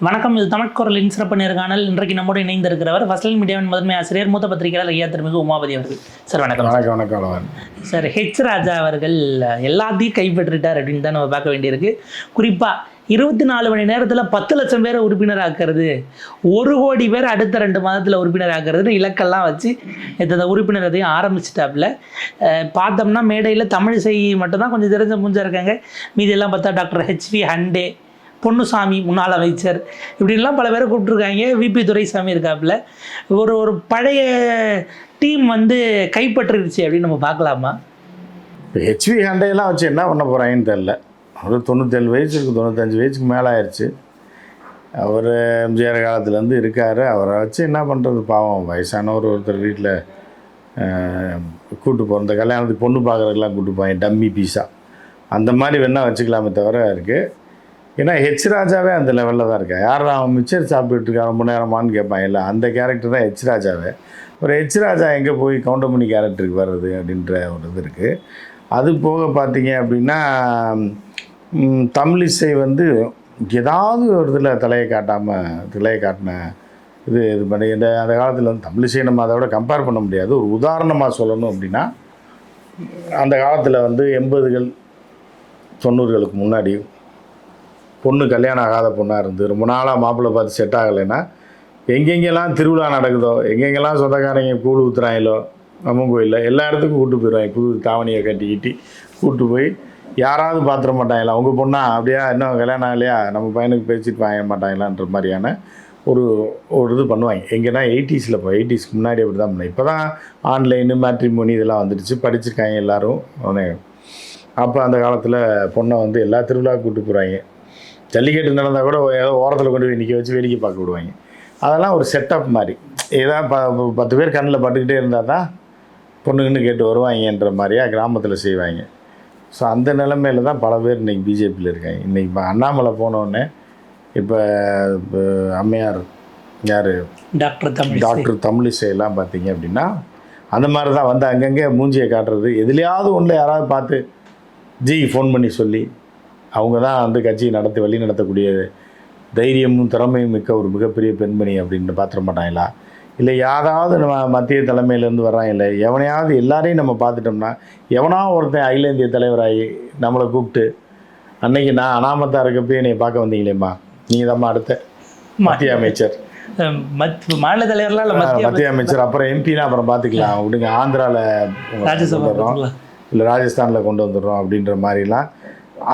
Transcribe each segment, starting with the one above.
வணக்கம் இது தமிழ்குரலின் சிறப்பு நேர்காணல் இன்றைக்கு நம்மோடு இணைந்திருக்கிறவர் ஃபசல் மீடியாவின் முதன்மை ஆசிரியர் மூத்த பத்திரிகையாளர் ஐயா திருமிகு உமாபதி அவர்கள். சார் வணக்கம். வணக்கம் வணக்கம் சார் ஹெச் ராஜா அவர்கள் எல்லாத்தையும் கைப்பற்றிட்டார் அப்படின்னு தான் நம்ம பார்க்க வேண்டியிருக்கு. குறிப்பாக இருபத்தி நாலு மணி நேரத்தில் பத்து லட்சம் பேரை உறுப்பினராக்குறது ஒரு கோடி பேர் அடுத்த ரெண்டு மாதத்தில் உறுப்பினராக்குறதுன்னு இலக்கெல்லாம் வச்சு இந்த உறுப்பினரதையும் ஆரம்பிச்சிட்டாப்புல. அஹ் பார்த்தோம்னா மேடையில் தமிழிசை மட்டும்தான் கொஞ்சம் தெரிஞ்ச மூஞ்சா இருக்காங்க. மீதி எல்லாம் பார்த்தா டாக்டர் ஹெச்வி ஹண்டே பொன்னுசாமி முன்னாள் அமைச்சர். இப்படின்லாம் பல பேரை கூப்பிட்ருக்காங்க விபி துரைசாமி இருக்காப்புல. ஒரு ஒரு பழைய டீம் வந்து கைப்பற்றிருச்சு அப்படின்னு நம்ம பார்க்கலாமா? இப்போ ஹெச்வி ஹண்டையெல்லாம் வச்சு என்ன பண்ண போகிறாங்கன்னு தெரில அவர் தொண்ணூத்தேழு வயசுக்கு தொண்ணூத்தஞ்சு வயசுக்கு மேலே ஆயிடுச்சு அவர் எம்ஜிஆர் காலத்துலேருந்து இருக்கார். அவரை வச்சு என்ன பண்ணுறது பாவம். வயசானவர் ஒருத்தர் வீட்டில் கூட்டு போகிற இந்த கல்யாணத்துக்கு பொண்ணு பார்க்குறதுக்கெல்லாம் கூட்டு போவாங்க. டம்மி பீஸா. அந்த மாதிரி வேணால் வச்சுக்கலாமே தவிர இருக்குது ஏன்னா ஹெச் ராஜாவே அந்த லெவலில் தான் இருக்கா யார் அவன் மிச்சர் சாப்பிட்டுட்டு ரொம்ப நேரமான்னு கேட்பான். இல்லை அந்த கேரக்டர் தான் ஹெச் ராஜாவே. ஒரு ஹெச் ராஜா எங்கே போய் கவுண்டமணி கேரக்டருக்கு வர்றது அப்படின்ற ஒரு இது இருக்குது அது போக பார்த்தீங்க அப்படின்னா தமிழிசை வந்து ஏதாவது ஒரு இதில் தலையை காட்டாமல் தலையை காட்டின இது இது பண்ணி இந்த அந்த காலத்தில் வந்து தமிழிசை நம்ம அதை விட கம்பேர் பண்ண முடியாது. ஒரு உதாரணமாக சொல்லணும் அப்படின்னா அந்த காலத்தில் வந்து எண்பதுகள் தொண்ணூறுகளுக்கு முன்னாடி பொண்ணு கல்யாணம் ஆகாத பொண்ணாக இருந்து ரொம்ப நாளாக மாப்பிள்ளை பார்த்து செட் ஆகலைன்னா எங்கெங்கெல்லாம் திருவிழா நடக்குதோ எங்கெங்கெல்லாம் சொந்தக்காரங்க கூழ் ஊற்றுறாங்களோ அம்மன் கோயிலில் எல்லா இடத்துக்கும் கூப்பிட்டு போயிடுவாங்க. புது தாவணியை கட்டிக்கிட்டு கூப்பிட்டு போய் யாராவது பார்த்துட மாட்டாங்களா? உங்கள் பொண்ணா? அப்படியா? இன்னும் கல்யாணம் ஆகலையா? நம்ம பையனுக்கு பேசிட்டு வாங்க மாட்டாங்களான்ற மாதிரியான ஒரு ஒரு இது பண்ணுவாங்க. எங்கன்னா எயிட்டிஸில் இப்போ எயிட்டிஸ்க்கு முன்னாடி அப்படி தான் பண்ணேன் இப்போ தான் ஆன்லைனு மேட்ரிமோனி இதெல்லாம் வந்துடுச்சு. படிச்சிருக்காங்க எல்லோரும். உடனே அப்போ அந்த காலத்தில் பொண்ணை வந்து எல்லா திருவிழாவுக்கு கூப்பிட்டு போகிறாங்க ஜல்லிக்கட்டு நடந்தால் கூட ஏதோ ஓரத்தில் கொண்டு போய் நிற்க வச்சு வேடிக்கை பார்க்க விடுவாங்க. அதெல்லாம் ஒரு செட்டப் மாதிரி. ஏதாவது ப பத்து பேர் கண்ணில் பட்டுக்கிட்டே இருந்தால் தான் பொண்ணுங்கன்னு கேட்டு வருவாங்கன்ற மாதிரியா கிராமத்தில் செய்வாங்க. ஸோ அந்த நிலமையில தான் பல பேர் இன்றைக்கி பிஜேபியில் இருக்காங்க. இன்றைக்கி இப்போ அண்ணாமலை போனோடனே இப்போ அம்மையார் யார்? டாக்டர் தமிழ் டாக்டர் தமிழிசை எல்லாம் பார்த்தீங்க அப்படின்னா அந்த மாதிரி தான் வந்து அங்கங்கே மூஞ்சியை காட்டுறது. எதுலையாவது ஒன்றில் யாராவது பார்த்து ஜி ஃபோன் பண்ணி சொல்லி அவங்க தான் வந்து கட்சியை நடத்தி வழி நடத்தக்கூடிய தைரியமும் திறமையும் மிக்க ஒரு மிகப்பெரிய பெண்மணி அப்படின்னு பாத்திர மாட்டாங்களா? இல்லை யாராவது நம்ம மத்திய தலைமையிலேருந்து வர்றாங்க இல்லை? எவனையாவது எல்லாரையும் நம்ம பார்த்துட்டோம்னா எவனாவது ஒருத்தன் அகில இந்திய தலைவராகி நம்மளை கூப்பிட்டு அன்னைக்கு நான் அனாமத்தா இருக்கப்பயே என்னை பார்க்க வந்தீங்களேம்மா. நீங்கள் தான் அடுத்த மத்திய அமைச்சர். மாநில தலைவர்லாம் இல்லை மத்திய அமைச்சர்? அப்புறம் எம்பினா அப்புறம் பார்த்துக்கலாம். விடுங்க ஆந்திராவில் ராஜ்யசபா இல்லை ராஜஸ்தானில் கொண்டு வந்துடுறோம் அப்படின்ற மாதிரிலாம்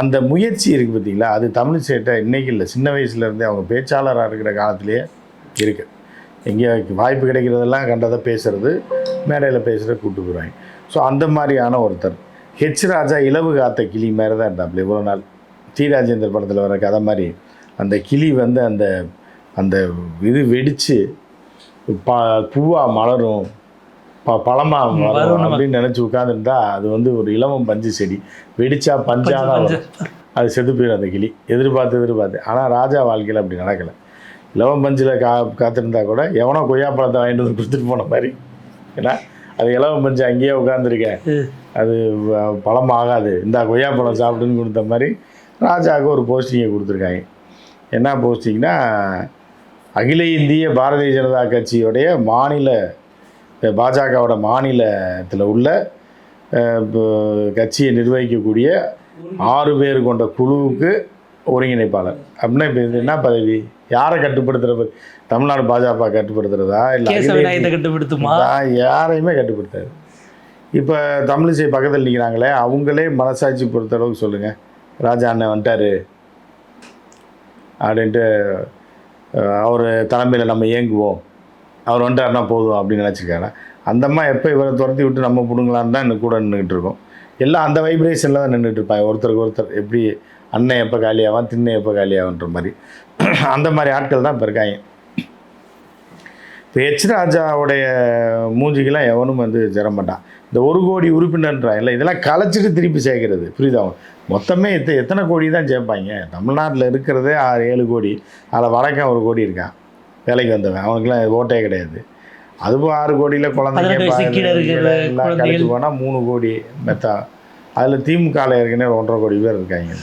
அந்த முயற்சி இருக்குது பார்த்தீங்களா? அது தமிழ் சேட்டை இன்றைக்கி இல்லை. சின்ன வயசுலேருந்தே அவங்க பேச்சாளராக இருக்கிற காலத்திலேயே இருக்குது எங்கே வாய்ப்பு கிடைக்கிறதெல்லாம் கண்டதை பேசுகிறது மேடையில் பேசுகிறத கூப்பிட்டு போயிடுவாங்க ஸோ அந்த மாதிரியான ஒருத்தர். ஹெச் ராஜா இலவு காத்த கிளி மாதிரி தான் இருந்தாப்புல இவ்வளோ நாள். டி ராஜேந்தர் படத்தில் வர கதை மாதிரி. அந்த கிளி வந்து அந்த அந்த இது வெடித்து பா பூவாக மலரும். பழமாக வரும். அப்படின்னு நினச்சி உட்காந்துருந்தா அது வந்து ஒரு இளவம் பஞ்சு செடி. வெடிச்சா பஞ்சாக தான் பஞ்சு- வரும். அது செத்து போயிடும் அந்த கிளி. எதிர்பார்த்து எதிர்பார்த்து. ஆனால் ராஜா வாழ்க்கையில் அப்படி நடக்கலை. இலவம் பஞ்சில் கா காத்திருந்தா கூட எவனோ கொய்யாப்பழத்தை வாங்கிட்டு வந்து கொடுத்துட்டு போன மாதிரி. ஏன்னா அது இலவம் பஞ்சு அங்கேயே உட்காந்துருக்கேன். அது பழம் ஆகாது. இந்த கொய்யாப்பழம் சாப்பிடுன்னு கொடுத்த மாதிரி ராஜாவுக்கு ஒரு போஸ்டிங்கை கொடுத்துருக்காங்க. என்ன போஸ்டிங்னா அகில இந்திய பாரதிய ஜனதா கட்சியோடைய மாநில பாஜகவோட மாநிலத்தில் உள்ள கட்சியை நிர்வகிக்கக்கூடிய ஆறு பேர் கொண்ட குழுவுக்கு ஒருங்கிணைப்பாளர். அப்படின்னா இப்போ இது என்ன பதவி? யாரை கட்டுப்படுத்துகிற தமிழ்நாடு பாஜக கட்டுப்படுத்துறதா? இல்லை கட்டுப்படுத்துமா? யாரையுமே கட்டுப்படுத்தாது. இப்போ தமிழிசை பக்கத்தில் நிற்கிறாங்களே அவங்களே மனசாட்சி பொறுத்தளவுக்கு சொல்லுங்கள் ராஜா அண்ணன் வந்துட்டாரு. அப்படின்ட்டு அவர் தலைமையில் நம்ம இயங்குவோம். அவர் வந்துட்டார்னா போதும் அப்படின்னு நினச்சிருக்காங்க அந்த அம்மா எப்போ இவரை துரத்தி விட்டு நம்ம பிடுங்கலான்னு தான் இன்னும் கூட நின்றுட்டு இருக்கோம். எல்லாம் அந்த வைப்ரேஷனில் தான் நின்றுட்டு இருப்பாங்க ஒருத்தருக்கு ஒருத்தர் எப்படி அண்ணன் எப்போ காலியாவான் திண்ணை எப்போ காலியாகன்ற மாதிரி. அந்த மாதிரி ஆட்கள் தான் இப்போ இருக்காங்க. இப்போ ஹெச் ராஜாவுடைய மூஞ்சிக்கெல்லாம் எவனும் வந்து ஜெரமாட்டான் இந்த ஒரு கோடி உறுப்பினர்ன்றான். இல்லை இதெல்லாம் கலைச்சிட்டு திருப்பி சேர்க்கறது. புரியுதா மொத்தமே எத்த எத்தனை கோடி தான் சேர்ப்பாங்க? தமிழ்நாட்டில் இருக்கிறதே ஆறு ஏழு கோடி. அதில் வடக்கன் ஒரு கோடி இருக்கான் வேலைக்கு வந்தவன். அவனுக்குலாம் ஓட்டே கிடையாது. அதுவும் ஆறு கோடியில் குழந்தைங்க கழிச்சு. போனால் மூணு கோடி மெத்தா. அதில் திமுகவில் ஏற்கனவே ஒன்றரை கோடி பேர் இருக்காங்க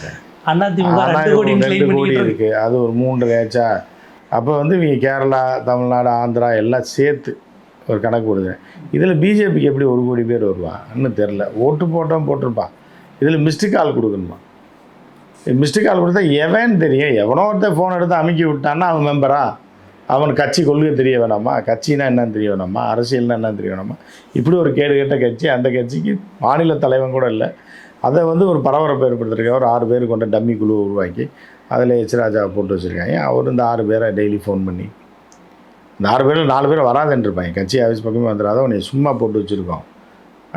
ரெண்டு கோடி ஒரு கிளைம் ரெண்டு கோடி பண்ணிக்கிட்டு இருக்கு. இருக்கு. அது ஒரு மூன்று ஆச்சா? அப்போ வந்து இவங்க கேரளா தமிழ்நாடு ஆந்திரா எல்லாம் சேர்த்து ஒரு கணக்கு கொடுங்க இதில் பிஜேபிக்கு எப்படி ஒரு கோடி பேர் வருவான் இன்னும் தெரில ஓட்டு போட்டோம் போட்டிருப்பான். இதில் மிஸ்டு கால் கொடுக்கணுமா? மிஸ்டு கால் கொடுத்தா எவன் தெரியும்? எவனோ ஒருத்தன் ஃபோன் எடுத்து அமுக்கி விட்டான்னா அவன் மெம்பரா அவன் கட்சி கொள்கை தெரிய வேணாமா? கட்சினா என்னன்னு தெரிய வேணாமா? அரசியல்னா என்னன்னு தெரிய வேணாமா? இப்படி ஒரு கேடு கெட்ட கட்சி அந்த கட்சிக்கு மாநில தலைவன் கூட இல்லை. அதை வந்து ஒரு பரபரப்பை ஏற்படுத்திருக்காங்க ஒரு ஆறு பேர் கொண்ட டம்மி குழுவை உருவாக்கி அதில் எச் ராஜாவை போட்டு வச்சுருக்காங்க. அவர் இந்த ஆறு பேரை டெய்லி ஃபோன் பண்ணி இந்த ஆறு பேரில் நாலு பேர் வராதுன்னு இருப்பாங்க கட்சி ஆஃபீஸ் பக்கமே வந்துடாத உன்னை சும்மா போட்டு வச்சுருக்கோம்.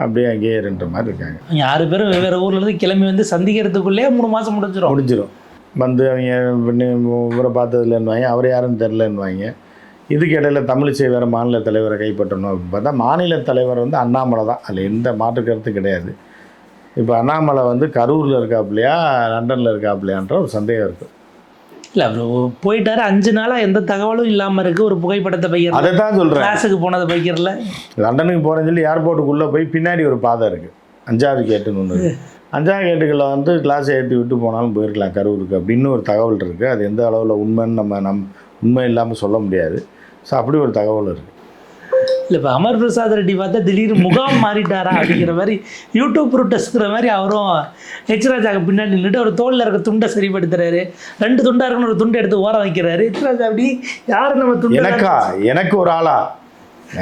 அப்படியே அங்கேயே இருன்ற மாதிரி இருக்காங்க. ஆறு பேரும் வெவ்வேறு ஊர்ல இருந்து கிளம்பி வந்து சந்திக்கிறதுக்குள்ளே மூணு மாசம் முடிஞ்சிடும் முடிஞ்சிடும் வந்து அவங்க இவரை பார்த்ததில்லன்னுவாங்க அவர் யாருன்னு தெரிலன்னுவாங்க இதுக்கு இடையில தமிழிசை வேறு மாநில தலைவரை கைப்பற்றணும் அப்படின்னு பார்த்தா மாநில தலைவர் வந்து அண்ணாமலை தான். அதில் எந்த மாற்று கருத்து கிடையாது. இப்போ அண்ணாமலை வந்து கரூரில் இருக்காப்புலையா லண்டனில் இருக்காப்புலையான்ற ஒரு சந்தேகம் இருக்குது இல்ல அவர் போயிட்டாரு அஞ்சு நாளா எந்த தகவலும் இல்லாம இருக்கு ஒரு புகைப்படத்தை பைக்கிறல அதை தான் சொல்கிறேன் கிளாஸுக்கு போனதை பைக்கிறல லண்டனுக்கு போகிறேன்னு சொல்லி ஏர்போர்ட்டுக்குள்ளே போய் பின்னாடி ஒரு பாதை இருக்குது அஞ்சாவது கேட்டுன்னு ஒன்று அஞ்சாவது கேட்டுகளில் வந்து கிளாஸ் ஏற்றி விட்டு போனாலும் போயிருக்கலாம் கரூருக்கு அப்படின்னு ஒரு தகவல் இருக்குது அது எந்த அளவில் உண்மைன்னு நம்ம நம் உண்மை இல்லாமல் சொல்ல முடியாது. ஸோ அப்படி ஒரு தகவல் இருக்குது இல்ல இப்ப அமர் பிரசாத் ரெட்டி பார்த்தா திடீர்னு முகாம் மாறிட்டாரா அப்படிங்கிற மாதிரி யூடியூப் ப்ரூட்டஸ்ங்கிற மாதிரி அவரும் ஹெச் ராஜாக்கு பின்னாடி நின்றுட்டு அவர் தோல்ல இருக்க துண்டை சரிப்படுத்துறாரு. ரெண்டு துண்டா இருக்குன்னு ஒரு துண்டை எடுத்து ஓரம் வைக்கிறாரு. ஹெச் ராஜா அப்படி யாரு நம்ம துண்டு எனக்கா? எனக்கு ஒரு ஆளா?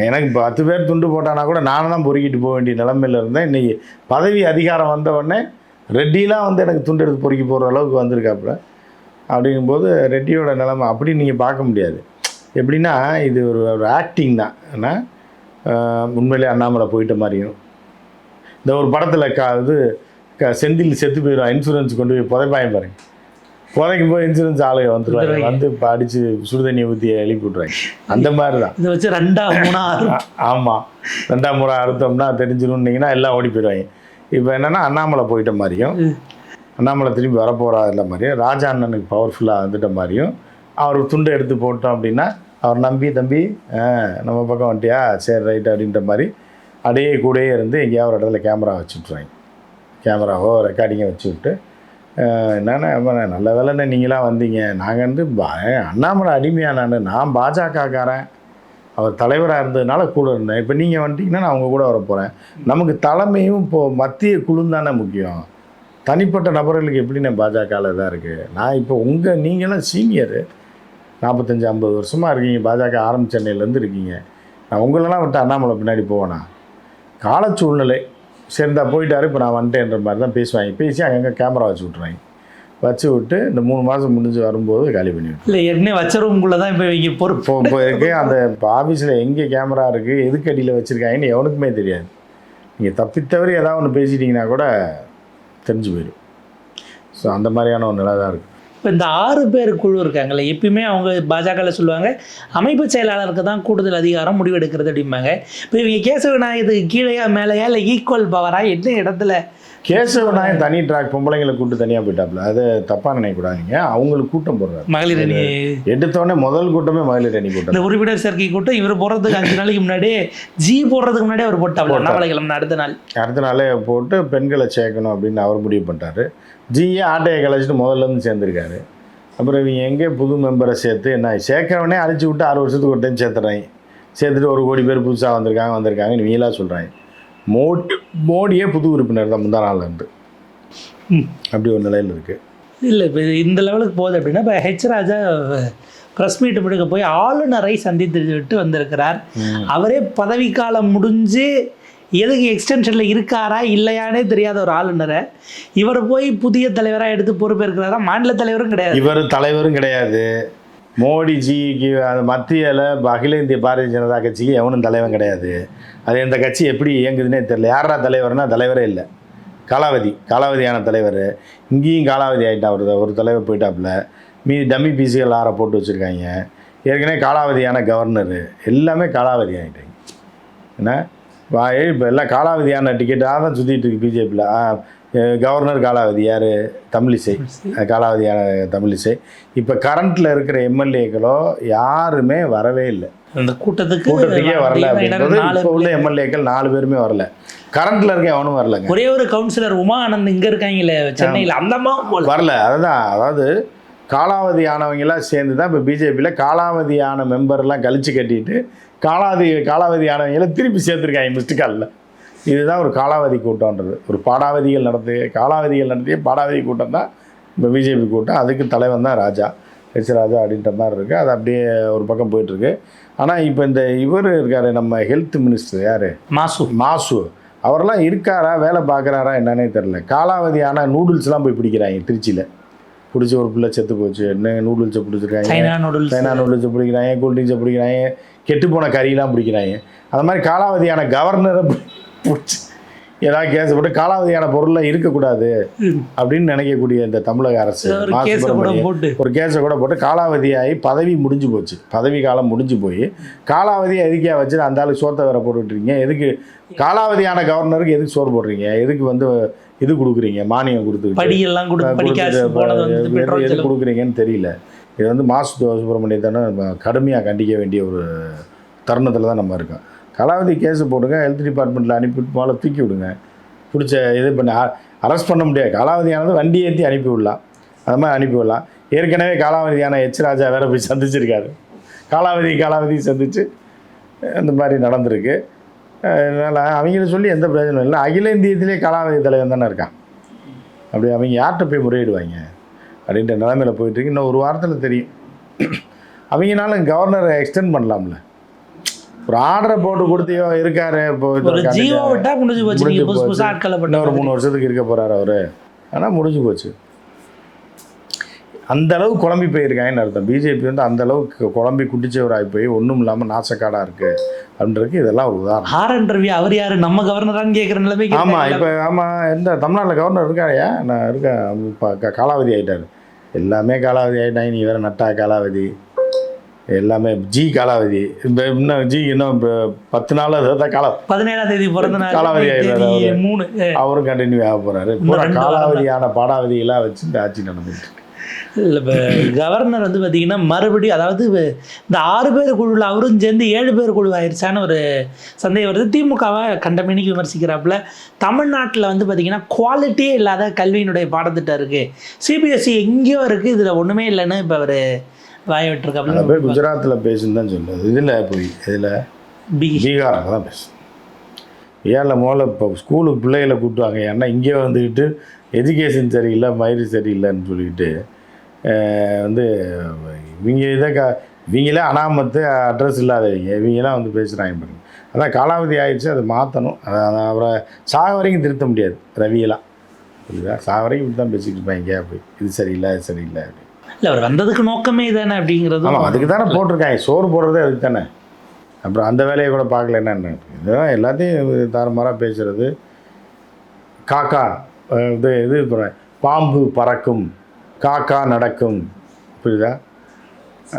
எனக்கு பத்து பேர் துண்டு போட்டானா கூட நானும் தான் பொறுக்கிட்டு போக வேண்டிய நிலமையில இருந்தேன். இன்றைக்கி பதவி அதிகாரம் வந்த உடனே ரெட்டிலாம் வந்து எனக்கு துண்டு எடுத்து பொறுக்கி போகிற அளவுக்கு வந்திருக்காப்புல. அப்படிங்கும்போது ரெட்டியோட நிலமை அப்படி நீங்கள் பார்க்க முடியாது. எப்படின்னா இது ஒரு ஒரு ஆக்டிங் தான். ஏன்னா உண்மையிலே அண்ணாமலை போயிட்ட மாதிரியும். இந்த ஒரு படத்தில் க இது க செந்தில் செத்து போயிடும் இன்சூரன்ஸ் கொண்டு போய் புதைப்பாயம் பாருங்கள் புதைக்கும் போது இன்சூரன்ஸ் ஆளுங்க வந்துருவாங்க. வந்து இப்போ அடித்து சுடுதண்ணியை ஊற்றி எழுப்பி விட்றாங்க அந்த மாதிரி தான் இதை வச்சு ரெண்டா மூணா ஆமாம் ரெண்டாம் முறை அறுத்தோம்னா தெரிஞ்சிடும்னீங்கன்னா எல்லாம் ஓடி போயிடுவாங்க. இப்போ என்னென்னா அண்ணாமலை போயிட்ட மாதிரியும் அண்ணாமலை திரும்பி வரப்போகிறா இல்லை மாதிரியும் ராஜா அண்ணனுக்கு பவர்ஃபுல்லாக வந்துட்ட மாதிரியும் அவர் துண்டை எடுத்து போட்டோம் அப்படின்னா அவர் நம்பி தம்பி நம்ம பக்கம் வந்துட்டியா? சரி ரைட் அப்படின்ற மாதிரி அப்படியே கூடயே இருந்து எங்கேயாவது ஒரு இடத்துல கேமரா வச்சு விட்ருவாங்க கேமராவோ ரெக்கார்டிங்கை வச்சு விட்டு என்னென்ன நல்ல வேலைன்னு நீங்களாம் வந்தீங்க. நாங்கள் வந்து அண்ணாமலை அடிமையாக நான். நான் பாஜகக்காரன். அவர் தலைவராக இருந்ததுனால கூட இருந்தேன். இப்போ நீங்கள் வந்துட்டீங்கன்னா நான் அவங்க கூட வர போகிறேன் நமக்கு தலைமையும் இப்போது மத்திய குழு தானே முக்கியம். தனிப்பட்ட நபர்களுக்கு எப்படி நான் பாஜகவில் தான் இருக்குது நான் இப்போ உங்கள் நீங்களாம் சீனியரு. நாற்பத்தஞ்சு ஐம்பது வருஷமாக இருக்கீங்க. பாஜக ஆரம்ப சென்னையிலேருந்து இருக்கீங்க. நான் உங்களெல்லாம் விட்டு அண்ணாமலை பின்னாடி போவேண்ணா. கால சூழ்நிலை சரிந்தா போயிட்டாரு இப்போ நான் வந்துட்டேன்ற மாதிரி தான் பேசுவாங்க. பேசி அங்கங்கே கேமரா வச்சு விட்ருவாங்க வச்சு விட்டு இந்த மூணு மாதம் முடிஞ்சு வரும்போது காலி பண்ணி. இல்ல ஏற்கனவே வச்ச ரூம்குள்ள தான் இப்போ இவங்க பொறுப்பு. இப்போ இருக்கு அந்த இப்போ ஆஃபீஸில் எங்கே கேமரா இருக்குது எதுக்கு அடியில் வச்சுருக்காங்கன்னு எவனுக்குமே தெரியாது. நீங்கள் தப்பித்தவறி ஏதாவது ஒன்று பேசிட்டீங்கன்னா கூட தெரிஞ்சு போயிடும். ஸோ அந்த மாதிரியான ஒரு நிலை தான் இருக்குது இப்போ இந்த ஆறு பேர் குழு இருக்காங்களே எப்பயுமே அவங்க பாஜகவில் சொல்லுவாங்க அமைப்பு செயலாளருக்கு தான் கூடுதல் அதிகாரம் முடிவெடுக்கிறது அப்படிம்பாங்க. இப்போ இவங்க கேசவ நாயகத்துக்கு கீழேயா மேலேயா இல்லை ஈக்குவல் பவராக என்ன இடத்துல கேசவநாயன் தனி ட்ராக் பொம்பளைங்களை கூட்டு தனியாக போயிட்டாப்புல. அது தப்பாக நினைக்கக்கூடாதீங்க. அவங்களுக்கு கூட்டம் போடுறாரு. மகளிர் அணி. எடுத்தோடனே முதல் கூட்டமே மகளிர் அணி கூட்டம். இந்த உறுப்பினர் சேர்க்கை கூட்டம் இவர் போடுறதுக்கு அஞ்சு நாளைக்கு முன்னாடியே ஜி போடுறதுக்கு முன்னாடியே அவர் போட்டாப்ல கிளம்புன அடுத்த நாள். அடுத்த நாளே போட்டு பெண்களை சேர்க்கணும் அப்படின்னு அவர் முடிவு பண்ணிட்டாரு. ஜிஏ ஆட்டையை கலைச்சிட்டு முதல்ல இருந்து சேர்ந்துருக்காரு. அப்புறம் இவங்க எங்கே புது மெம்பரை சேர்த்து என்ன சேர்க்கறவனே அழிச்சு விட்டு ஆறு வருஷத்துக்கு ஒரு டைம் சேர்த்துறாங்க சேர்த்துட்டு ஒரு கோடி பேர் புதுசாக வந்திருக்காங்க வந்திருக்காங்கன்னு இவங்களாம் சொல்கிறாங்க மோடி மோடியே புது உறுப்பினர் தான் முந்தா நாள்ல இருந்து. ம். அப்படி ஒரு நிலையில் இருக்குது இல்லை இப்போ இந்த லெவலுக்கு போகுது அப்படின்னா இப்போ ஹெச் ராஜா ப்ரெஸ் மீட் முடிக்க போய் ஆளுநரை சந்தித்து விட்டு வந்திருக்கிறார் அவரே பதவிக்காலம் முடிஞ்சு எதுக்கு எக்ஸ்டென்ஷனில் இருக்காரா இல்லையானே தெரியாத ஒரு ஆளுநரை இவர் போய் புதிய தலைவராக எடுத்து பொறுப்பேற்கிறாரா மாநில தலைவரும் கிடையாது. இவர் தலைவரும் கிடையாது. மோடிஜிக்கு அந்த மத்தியில் அகில இந்திய பாரதிய ஜனதா கட்சிக்கு எவனும் தலைவன் கிடையாது. அது இந்த கட்சி எப்படி இயங்குதுன்னே தெரியல. யாரா தலைவர்னா தலைவரே இல்லை. காலாவதி காலாவதியான தலைவர். இங்கேயும் காலாவதி ஆகிட்டான் ஒரு ஒரு தலைவர் போயிட்டாப்புல. மீதி டம்மி பிசிகள் ஆற போட்டு வச்சுருக்காங்க. ஏற்கனவே காலாவதியான கவர்னரு. எல்லாமே காலாவதி ஆகிட்டாங்க என்ன? இப்போ எல்லாம் காலாவதியான டிக்கெட்டாக தான் சுற்றிட்டு இருக்கு பிஜேபியில் கவர்னர் காலாவதி யார் தமிழிசை. அஹ் காலாவதியான தமிழிசை. இப்போ கரண்ட்டில் இருக்கிற எம்எல்ஏக்களோ யாருமே வரவே இல்லை. அந்த கூட்டத்துக்கு கூட்டத்துக்கே வரல அப்படின்றது இப்போ உள்ள எம்எல்ஏக்கள் நாலு பேருமே வரல. கரண்ட்ல இருக்க எவனும் வரலங்க. ஒரே ஒரு கவுன்சிலர் உமா ஆனந்த் இங்க இருக்காங்கல்ல சென்னையில. அந்த வரல. அதுதான். அதாவது காலாவதி ஆனவங்கெல்லாம் சேர்ந்து தான் இப்போ பிஜேபியில் காலாவதி ஆன மெம்பர்லாம் கழிச்சு கட்டிட்டு காலாவதி காலாவதி ஆனவங்கள திருப்பி சேர்த்துருக்காங்க மிஸ்டு காலில். இதுதான் ஒரு காலாவதி கூட்டம்ன்றது. ஒரு பாடாவதிகள் நடத்திய காலாவதிகள் நடத்திய பாடாவதி கூட்டம் தான் இப்போ பிஜேபி கூட்டம். அதுக்கு தலைவன் தான் ராஜா. எச் ராஜா அப்படின்ற மாதிரி இருக்குது அது அப்படியே ஒரு பக்கம் போயிட்டுருக்கு. ஆனால் இப்போ இந்த இவர் இருக்காரு நம்ம ஹெல்த் மினிஸ்டர் யார்? மாசு. மாசு. அவரெல்லாம் இருக்காரா? வேலை பார்க்குறாரா? என்னன்னே தெரில காலாவதியான நூடுல்ஸ்லாம் போய் பிடிக்கிறாங்க திருச்சியில். பிடிச்சி ஒரு பிள்ளை செத்து போச்சு. என்ன நூடுல்ஸை பிடிச்சிருக்காங்க? சைனா நூடுல்ஸ் சைனா நூடுல்ஸை பிடிக்கிறாங்க கூல்ட்ரிங்க்ஸை பிடிக்கிறாங்க கெட்டுப்போன கறியெல்லாம் பிடிக்கிறாங்க. அந்த மாதிரி காலாவதியான கவர்னரை பிடிச்சி ஏதாவது கேஸ் போட்டு காலாவதியான பொருள்லாம் இருக்கக்கூடாது அப்படின்னு நினைக்கக்கூடிய இந்த தமிழக அரசு ஒரு. கேஸ கூட போட்டு. ஒரு கேஸை கூட போட்டு காலாவதியாகி பதவி முடிஞ்சு போச்சு. பதவி காலம் முடிஞ்சு போய் காலாவதியை எதுக்கே வச்சு அந்த ஆளுக்கு சோத்தை வேற போட்டுட்ருக்கீங்க எதுக்கு காலாவதியான கவர்னருக்கு எதுக்கு சோறு போடுறீங்க? எதுக்கு வந்து இது கொடுக்குறீங்க? மானியம் கொடுத்து எது கொடுக்குறீங்கன்னு தெரியல. இது வந்து மாசு சுப்பிரமணியத்தானே கடுமையாக கண்டிக்க வேண்டிய ஒரு தருணத்தில் தான் நம்ம இருக்கோம். கலாவதி கேஸு போடுங்க ஹெல்த் டிபார்ட்மெண்ட்டில் அனுப்பிவிட்டு மேலே தூக்கி விடுங்க. பிடிச்ச இது பண்ணி அரெஸ்ட் பண்ண முடியாது. காலாவதியானது வண்டி ஏற்றி அனுப்பி விடலாம். அது மாதிரி அனுப்பி விடலாம். ஏற்கனவே காலாவதியான எச் ராஜா வேற போய் சந்திச்சிருக்காரு. காலாவதி காலாவதி சந்திச்சு இந்த மாதிரி நடந்திருக்கு. அதனால் அவங்கள சொல்லி எந்த பிரயோஜனம் இல்லை. அகில இந்தியத்திலே காலாவதி தலைவன் தானே இருக்கான். அப்படி அவங்க யார்கிட்ட போய் முறையிடுவாங்க? அப்படின்ற நிலமையில் போயிட்டுருக்கு இன்னும் ஒரு வாரத்தில் தெரியும். அவங்கனாலும் கவர்னரை எக்ஸ்டெண்ட் பண்ணலாம்ல. ஒரு ஆர்டரை போட்டு கொடுத்தியோ இருக்காரு இப்போ ஜீவோ விட்டா முடிஞ்சு போச்சு. புதுசு புதுசா போச்சு. ஆட்களை இன்னும் ஒரு பண்ண மூணு வருஷத்துக்கு இருக்க போறாரு அவரு. ஆனால் முடிஞ்சு போச்சு. அந்த அளவு குழம்பி போயிருக்காங்கன்னு அர்த்தம். பிஜேபி வந்து அந்த அளவுக்கு குழம்பி குட்டிச்சவராகி போய் ஒன்றும் இல்லாமல் நாசக்காடாக இருக்கு அப்படின்றதுக்கு இதெல்லாம் ஒரு உதாரணம். ஆர் என் ரவி அவர் யாரு? நம்ம கவர்னரான்னு கேட்குற நிலைமைக்கு ஆமாம் இப்போ ஆமாம் எந்த தமிழ்நாட்டில் கவர்னர் இருக்காயா நான் இருக்கேன். இப்போ காலாவதி ஆகிட்டார் எல்லாமே காலாவதி ஆகிட்டாங்க நீ வேற நட்டா காலாவதி. எல்லாமே ஜி காலாவதி. இப்போ இன்னும் ஜி இன்னும் இப்போ பத்து நாள் காலா பதினேழாம் தேதி பிறந்த காலாவதி. மூணு அவரும் கண்டினியூ ஆக போகிறாரு பூரா காலாவதியான பாடாவதியெல்லாம் வச்சு இந்த ஆட்சி நடந்துட்டு. இல்ல இப்போ கவர்னர் வந்து பார்த்தீங்கன்னா மறுபடியும் அதாவது இந்த ஆறு பேர் குழுவில் அவரும் சேர்ந்து ஏழு பேர் குழு ஆயிடுச்சான்னு ஒரு சந்தேகம் வருது. திமுகவை கண்டமேனிக்கு விமர்சிக்கிறாப்புல தமிழ்நாட்டில் வந்து பார்த்தீங்கன்னா குவாலிட்டியே இல்லாத கல்வியினுடைய பாடத்திட்டம் இருக்குது சிபிஎஸ்சி எங்கேயோ இருக்குது இதில் ஒன்றுமே இல்லைன்னு இப்போ அவர் வாய விட்டுருக்காப்புல போய் குஜராத்தில் பேசுன்னு தான் சொல்லுது இதில் போய் இதில் பீகாரில் தான் பேசு ஏழில் முதல்ல இப்போ ஸ்கூலுக்கு பிள்ளைகளை கூப்பிட்டுவாங்க ஏன்னா இங்கே வந்துக்கிட்டு எஜுகேஷன் சரியில்லை மயிறு சரியில்லைன்னு சொல்லிட்டு அஹ், வந்து இவங்க இதை க இவங்களே அனாமத்து அட்ரஸ் இல்லாதவங்க. இவங்கெல்லாம் வந்து பேசுகிறாங்க பாருங்க. அதான் காலாவதி ஆயிடுச்சு அதை மாற்றணும் அதை அவரை சாக வரைக்கும் திருத்த முடியாது. ரவியெல்லாம். புரியுதா? சாக வரைக்கும் இப்படி தான் பேசிக்கிட்டு இருப்பாங்க. அப்படி. இது சரியில்லை அது சரியில்லை அப்படி. இல்லை அவர் வந்ததுக்கு நோக்கமே இதானே அப்படிங்கிறது? ஆமாம் அதுக்கு தானே போட்டிருக்காங்க. சோறு போடுறதே அதுக்கு தானே. அப்புறம் அந்த வேலையை கூட பார்க்கலன்னா என்ன இதுதான் எல்லாத்தையும் தாறுமாறாக பேசுகிறது காக்கா இது இது பாம்பு பறக்கும் காக்கா நடக்கும். புரியுதா?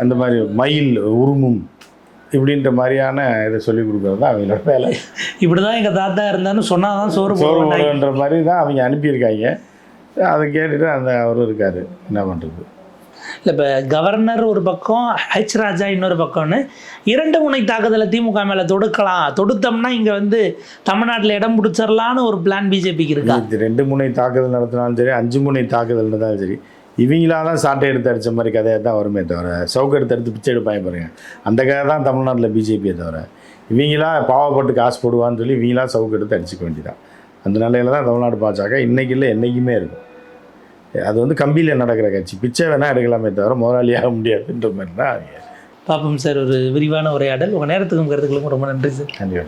அந்த மாதிரி மயில் உருமும் இப்படின்ற மாதிரியான இதை சொல்லி கொடுக்குறது தான் அவங்களோட வேலை. இப்படிதான் எங்க தாத்தா இருந்தான்னு சொன்னாதான் சோறு சோறு போடுவாங்க போடுன்ற மாதிரி தான் அவங்க அனுப்பியிருக்காங்க. அதை கேட்டுட்டு அந்த அவரும் இருக்காரு. என்ன பண்ணுறது இல்லை இப்போ கவர்னர் ஒரு பக்கம் ஹெச் ராஜா இன்னொரு பக்கம்னு இரண்டு முனை தாக்குதலை திமுக மேலே தொடுக்கலாம். தொடுத்தோம்னா இங்கே வந்து தமிழ்நாட்டில் இடம் பிடிச்சிடலான்னு ஒரு பிளான் பிஜேபிக்கு இருக்கா? இது ரெண்டு முனை தாக்குதல் நடத்தினாலும் சரி அஞ்சு முனை தாக்குதல் நடந்தாலும் சரி இவங்களா தான் சாட்டை எடுத்து அடித்த மாதிரி கதையாக தான் வருமே தவிர சவுக்கு எடுத்து எடுத்து பிச்சை எடுப்பாங்க பாருங்க. அந்த கதை தான் தமிழ்நாட்டில் பிஜேபியை தவிர இவங்களா பாவப்பட்டு காசு போடுவான்னு சொல்லி இவங்களா சவுக்கு எடுத்து அடிச்சுக்க வேண்டியதான் அந்த நிலையில தான் தமிழ்நாடு பாஜக இன்னைக்கு இல்லை என்றைக்குமே இருக்கும். அது வந்து கம்பியில் நடக்கிற கட்சி. பிச்சை வேணால் எடுக்கலாமே தவிர முதலாளியாக முடியாதுன்ற மாதிரி தான் பாப்போம் சார் ஒரு விரிவான உரையாடல். உங்கள் நேரத்துக்கும் கருத்துக்களுக்கும் ரொம்ப நன்றி சார். நன்றி